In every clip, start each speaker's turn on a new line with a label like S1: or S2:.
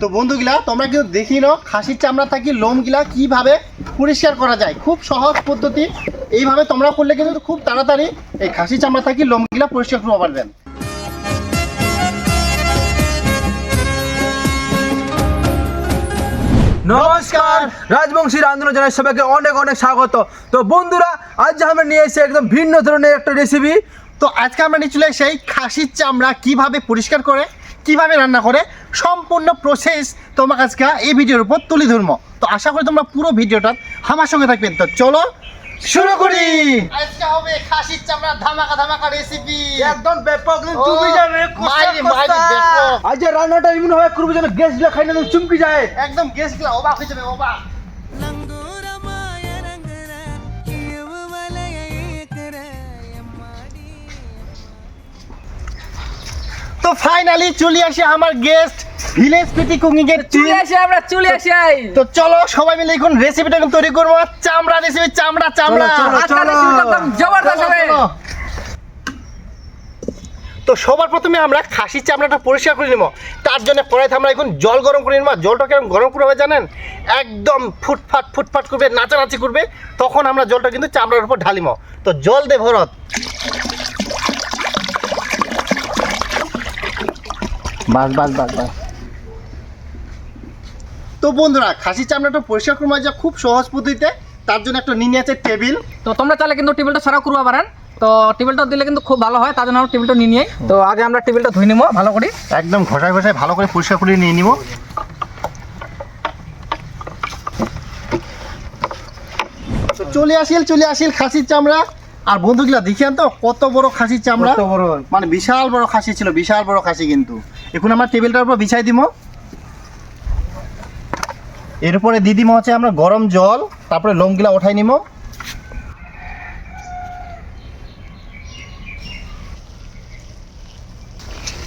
S1: তো বন্ধুগুলা তোমরা কিন্তু দেখি নাও খাসির চামড়া থাকি লোমগুলা কীভাবে পরিষ্কার করা যায় খুব সহজ পদ্ধতি। এইভাবে তোমরা করলে কিন্তু খুব তাড়াতাড়ি এই খাসি চামড়া থাকি লোমগুলা পরিষ্কার করতে পারবেন।
S2: নমস্কার রাজবংশীর আন্দোলন জানাই সবাইকে অনেক অনেক স্বাগত। তো বন্ধুরা আজ আমরা নিয়ে এসেছি একদম ভিন্ন ধরনের একটা রেসিপি
S1: তো আজকে আমরা নিয়ে চলে সেই খাসির চামড়া কীভাবে পরিষ্কার করে কীভাবে রান্না করে সম্পূর্ণ প্রসেস তোমার আজকে এই ভিডিওর উপর তুলে ধরবো। তো আশা করি তোমরা পুরো ভিডিওটা আমার সঙ্গে থাকবেন তো চলো শুরু করি। আজকে হবে খাসির চামড়া ধামাকা ধামাকা রেসিপি
S2: একদম ব্যাপক।
S1: তুমি জানো মাইরি, মাইরি, ব্যাপক।
S2: আজ রান্নাটা এমন হবে করব যেন গ্যাসগুলো খাই না চুমকি যায়।
S1: একদম গ্যাসগুলা অবাক হয়ে যাবে অবাক। তো ফাইনালি চলে আসে আমার গেস্ট ভিলেজ পিটি কুকিং এর
S3: চলে আসি আমরা চলে আসি।
S1: তো চলো সবাই মিলে এখন রেসিপিটা এখন তৈরি করব। চামড়া রেসিপি চামড়া চামড়া।
S3: আজকের রেসিপিটা একদম জবরদস্ত হবে।
S1: তো সবার প্রথমে আমরা খাসির চামড়াটা পরিষ্কার করে নেব। তার জন্য কড়াইতে আমরা এখন জল গরম করে নেব। জলটা কেমন গরম করে হবে জানেন? একদম ফুটফাট ফুটফাট করবে নাচানাচি করবে। তখন আমরা জলটা কিন্তু চামড়ার উপর ঢালিম তো জল দে ভরত। বাস বাস বাস বাস। তো বন্ধুরা খাসির চামড়াটা পরিষ্কার করব যা খুব সহজ পদ্ধতিতে তার জন্য একটা নিয়ে আছে টেবিল।
S3: তো তোমরা চাইলে কিন্তু টেবিলটা সারা করবা পারেন। তো টেবিলটা দিলে কিন্তু খুব ভালো হয় তার জন্য আমরা টেবিলটা নিয়ে নিই। তো আগে আমরা টেবিলটা ধুই নিবো ভালো করে।
S1: একদম ঘষায় ঘষায় ভালো করে পরিষ্কার করে নিয়ে নিব। তো চলে আসিল চলে আসিল খাসির চামড়া। আর বন্ধুগুলা, দেখিয়ান তো কত বড় খাসি চামড়া।
S2: বড়।
S1: মানে বিশাল বড় খাসি ছিল, বিশাল বড় খাসি কিন্তু। এখন আমার টেবিলটার উপর বিছাই দিব এরপরে দিদিমা হচ্ছে আমরা গরম জল, তারপরে লোমগুলা উঠাই নিব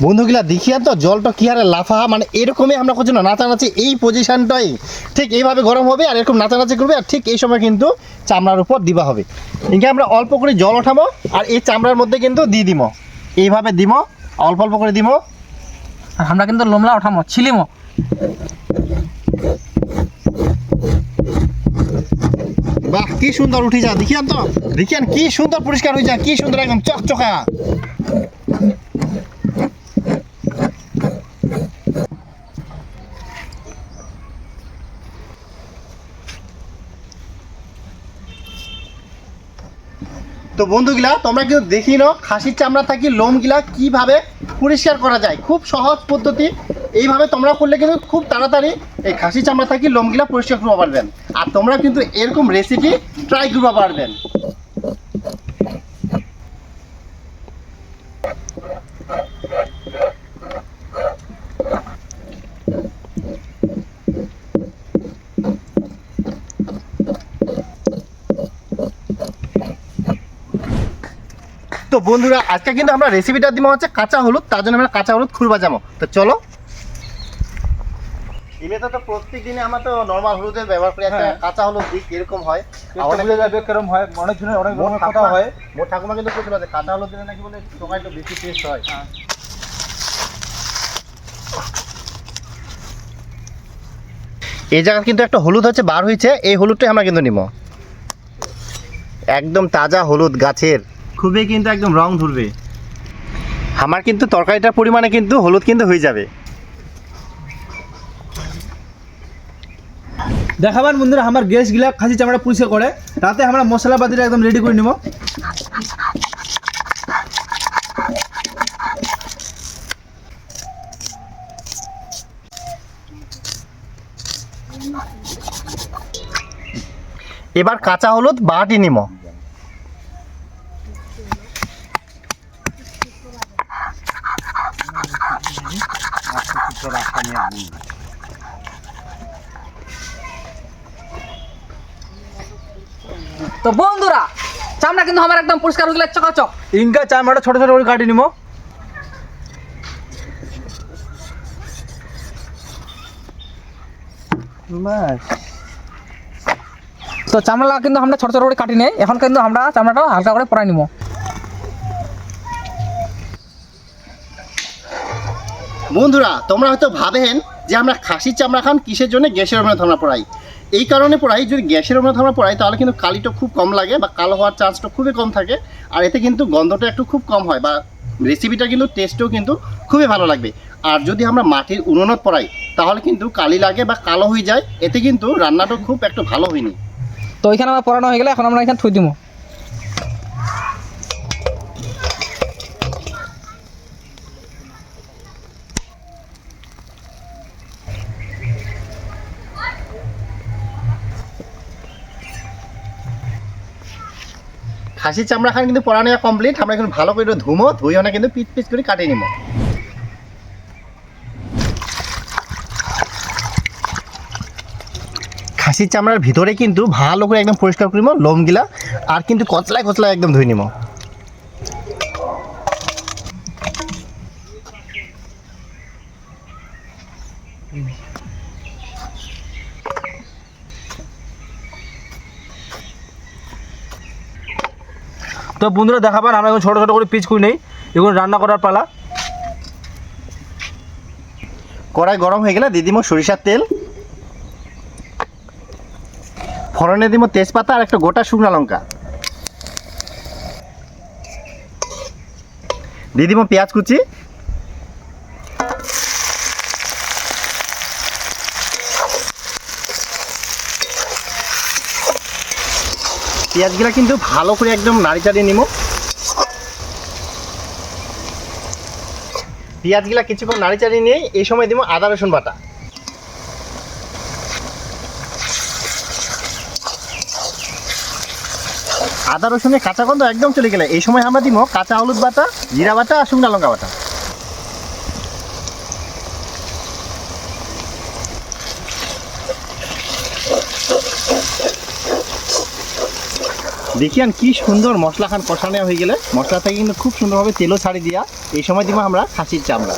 S1: বন্ধুগুলা, দেখিয়া তো জলটা কি হারে লাফা মানে এরকমই আমরা করছি না। নাচানাচি এই পজিশনটাই ঠিক এইভাবে গরম হবে আর এরকম নাচানাচি করবে আর ঠিক এই সময় কিন্তু চামড়ার উপর দিবা হবে। ইনকে আমরা অল্প করে জল ওঠাবো আর এই চামড়ার মধ্যে কিন্তু দিয়ে দিব এইভাবে দিব অল্প অল্প করে দিব
S3: আর আমরা কিন্তু লোমলা ওঠামো, ছিলিমো।
S1: বাহ, কি সুন্দর উঠি যা দেখিয়ান তো দেখিয়ান কি সুন্দর পরিষ্কার হয়ে যা কি সুন্দর একদম চকচকা। তো বন্ধুগুলা, তোমরা কিন্তু দেখি নাও, খাসির চামড়া থাকি, লোমগুলা কীভাবে পরিষ্কার করা যায়। খুব সহজ পদ্ধতি। এইভাবে তোমরা করলে কিন্তু খুব তাড়াতাড়ি এই খাসি চামড়া থাকি, লোমগুলা পরিষ্কার করতে পারবেন। আর তোমরা কিন্তু এরকম রেসিপি ট্রাই করতে পারবেন। বন্ধুরা আজকে কিন্তু আমরা রেসিপিটা দিব হচ্ছে কাঁচা হলুদ তার জন্য আমরা কাঁচা হলুদ খুলবা যাব তো চলো। এমনিতে তো প্রত্যেক দিনে আমরা তো নর্মাল হলুদের ব্যবহার করি একটা
S2: হ্যাঁ।
S1: কাঁচা হলুদ এরকম হয়? আর
S2: যাবে কেরম হয় অনেক জনের অনেক রকমের কথা হয়।
S1: মোট ঠাকুমা কিন্তু করতে পারে কাঁচা হলুদ দিলে নাকি বলে বেশি টেস্ট হয়। এই জায়গা কিন্তু একটা হলুদ হচ্ছে বার হয়েছে এই হলুদটাই আমরা কিন্তু নিব। একদম তাজা হলুদ গাছের। খুবই কিন্তু একদম রং ধরবে। আমার কিন্তু তরকারিটার পরিমাণে কিন্তু হলুদ কিন্তু হয়ে যাবে।
S2: দেখাবেন বন্ধুরা আমার গ্যাস গিলা খাসি চামড়া পরিষ্কার করে তাতে আমরা মশলা পাতিটা একদম রেডি করে নিব।
S1: এবার কাঁচা হলুদ বাটি নিব
S3: তো বন্ধুরা চামড়া কিন্তু আমার একদম পরিষ্কার হয়ে গেলে চকাচক।
S2: ইনকা চামড়াটা ছোট ছোট করে কাটি নিব
S3: তো চামড়া কিন্তু আমরা ছোট ছোট করে কাটি নেই এখন কিন্তু আমরা চামড়াটা হালকা করে পরাই নিবো
S1: বন্ধুরা, তোমরা হয়তো ভাবেন যে আমরা খাসির চামড়া খান, কিসের জন্য গ্যাসের ওভেনে আমরা পড়াই? এই কারণে পড়াই, যদি গ্যাসের ওভেনে আমরা পড়াই, তাহলে কিন্তু কালিটা খুব কম লাগে বা কালো হওয়ার চান্সটা খুবই কম থাকে। আর এতে কিন্তু গন্ধটা একটু খুব কম হয় বা রেসিপিটা কিন্তু টেস্টও কিন্তু খুবই ভালো লাগবে। আর যদি আমরা মাটির উনুনত পড়াই, তাহলে কিন্তু কালি লাগে বা কালো হয়ে যায়, এতে কিন্তু রান্নাটা খুব একটু ভালো হয়নি।
S3: তো এখানে আমার পড়ানো হয়ে গেলে, এখন আমরা এখানে থুই দিব
S1: খাসির চামড়া খান কিন্তু পড়া নেওয়া কমপ্লিট আমরা এখন ভালো করে ধুমো ধুই না কিন্তু পিস পিস করে কাটিয়ে নিব খাসির চামড়ার ভিতরে কিন্তু ভালো করে একদম পরিষ্কার করিব লোমগুলা, আর কিন্তু কচলায় কচলায় একদম ধুই নিব
S2: তো বন্ধুরা দেখাবেন আমরা এখন ছোটো ছোটো করে পিচ করে নেই। এখন রান্না করার পালা।
S1: কড়াই গরম হয়ে গেলে দিদিমো সরিষার তেল। ফোড়নে দিব তেজপাতা আর একটা গোটা শুকনা লঙ্কা। দিদিমো পেঁয়াজ কুচি। পেঁয়াজগুলা কিন্তু ভালো করে একদম নাড়ি চাড়িয়ে নিব পেঁয়াজগুলা কিছুক্ষণ নাড়ি চাড়িয়ে নিয়ে এই সময় দিব আদা, রসুন বাটা। আদা, রসুনের কাঁচা গন্ধ একদম চলে গেলে। এই সময় আমরা দিব কাঁচা হলুদ বাটা, জিরা বাটা আর শুকনা লঙ্কা বাটা। দেখিয়ান কি সুন্দর মশলা খান কষানো হয়ে গেলে। মশলা থেকে কিন্তু খুব সুন্দরভাবে তেলও ছাড়ি দিয়া এই সময় দিব আমরা খাসির চামড়া।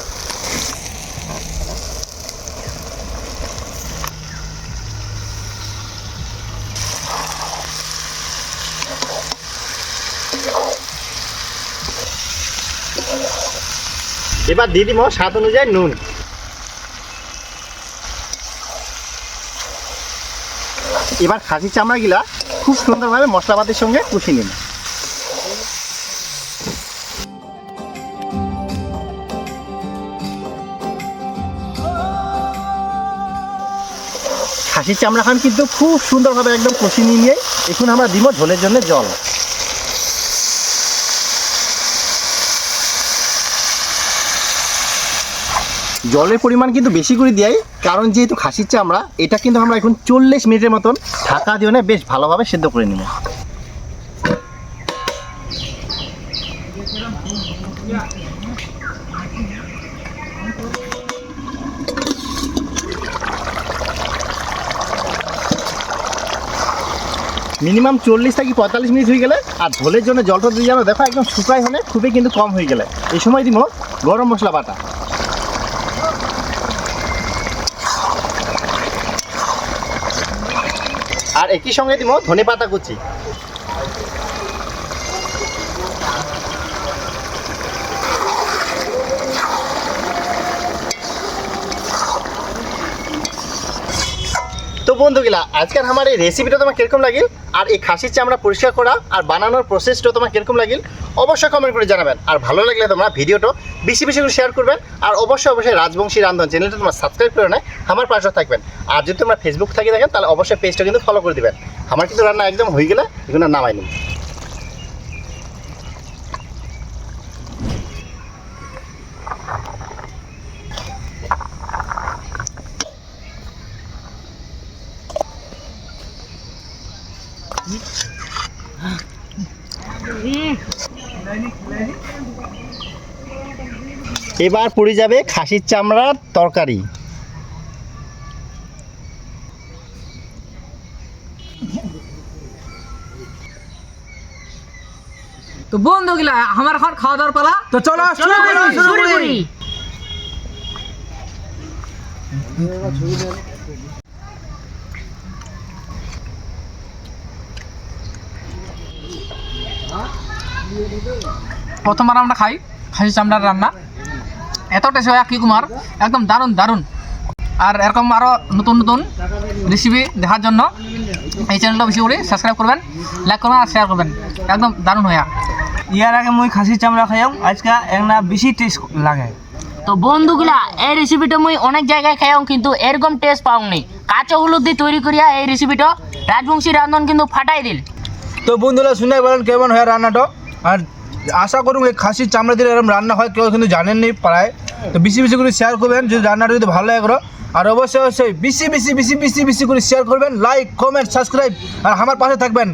S1: এবার দিয়ে দিব স্বাদ অনুযায়ী নুন। এবার খাসির চামড়াগুলা খুব সুন্দরভাবে মশলাপাতির সঙ্গে কষিয়ে নিন। খাসির চামড়া খান কিন্তু খুব সুন্দরভাবে একদম কষিয়ে নিয়ে এখন আমরা দিব ঝোলের জন্য জল। জলের পরিমাণ কিন্তু বেশি করে দেয় কারণ যেহেতু খাসির চামড়া, এটা কিন্তু আমরা এখন চল্লিশ মিনিটের মতন ঢাকা দিয়ে না বেশ ভালোভাবে সেদ্ধ করে নেব। মিনিমাম চল্লিশ থেকে পঁয়তাল্লিশ মিনিট হয়ে গেলে, আর ঝোলের জন্য জলটা দিয়ে যাবে দেখো একদম শুকাই হলে খুবই কিন্তু কম হয়ে গেলে। এই সময় দিব গরম মশলা বাটা। একই সঙ্গে দিব, ধনে পাতা কুচি। তো বন্ধুগুলা, আজকের আমার এই রেসিপিটা তোমার কীরকম লাগিল? আর এই খাসির চামড়া পরিষ্কার করা আর বানানোর প্রসেসটা তোমার কীরকম লাগিল? অবশ্যই কমেন্ট করে জানাবেন। আর ভালো লাগলে তোমরা ভিডিওটা বেশি বেশি করে শেয়ার করবেন। আর অবশ্যই অবশ্যই রাজবংশী রান্ধন চ্যানেলটা তোমরা সাবস্ক্রাইব করে নেয়, আমার পাশে থাকবেন। আর যদি তোমরা ফেসবুক থাকি দেখেন, তাহলে অবশ্যই পেজটা কিন্তু ফলো করে দিবেন। আমার কিন্তু রান্না একদম হয়ে গেলে এগুলো নামাই নিন এবার পড়ে যাবে খাসির চামড়ার তরকারি
S3: তো বন্ধুগুলা আমার এখন খাওয়া দাওয়ার পালা
S2: তো চলো শুরু করি শুরু করি
S3: প্রথমবার আমরা খাই খাসি চামড়ার রান্না এত টেস্ট হয় কি কুমার একদম দারুণ দারুণ। আর এরকম আরও নতুন নতুন রেসিপি দেখার জন্য এই চ্যানেলটা বেশি করে সাবস্ক্রাইব করবেন লাইক করবেন আর শেয়ার করবেন। একদম দারুণ হইয়া।
S4: ইয়ার আগে মুই খাসির চামড়া খাইম আজকে একটা বেশি টেস্ট লাগে।
S5: তো বন্ধুগুলা এই রেসিপিটা মুই অনেক জায়গায় খাইম কিন্তু এরকম টেস্ট পাওনি। কাঁচা হলুদ দিয়ে তৈরি করিয়া এই রেসিপিটা রাজবংশী রান্ধন কিন্তু ফাটাই দিল।
S2: তো বন্ধুরা শুনে বলেন কেমন হয় রান্নাটা? আর আশা করুন এই খাসির চামড়া দিয়ে এরকম রান্না হয়, কেউ কিন্তু জানেননি পাড়ায় তো বেশি বেশি করে শেয়ার করবেন, যদি রান্নাটা যদি ভালো লাগে আর অবশ্যই অবশ্যই বেশি বেশি বেশি বেশি বেশি করে শেয়ার করবেন লাইক কমেন্ট সাবস্ক্রাইব আর আমার পাশে থাকবেন।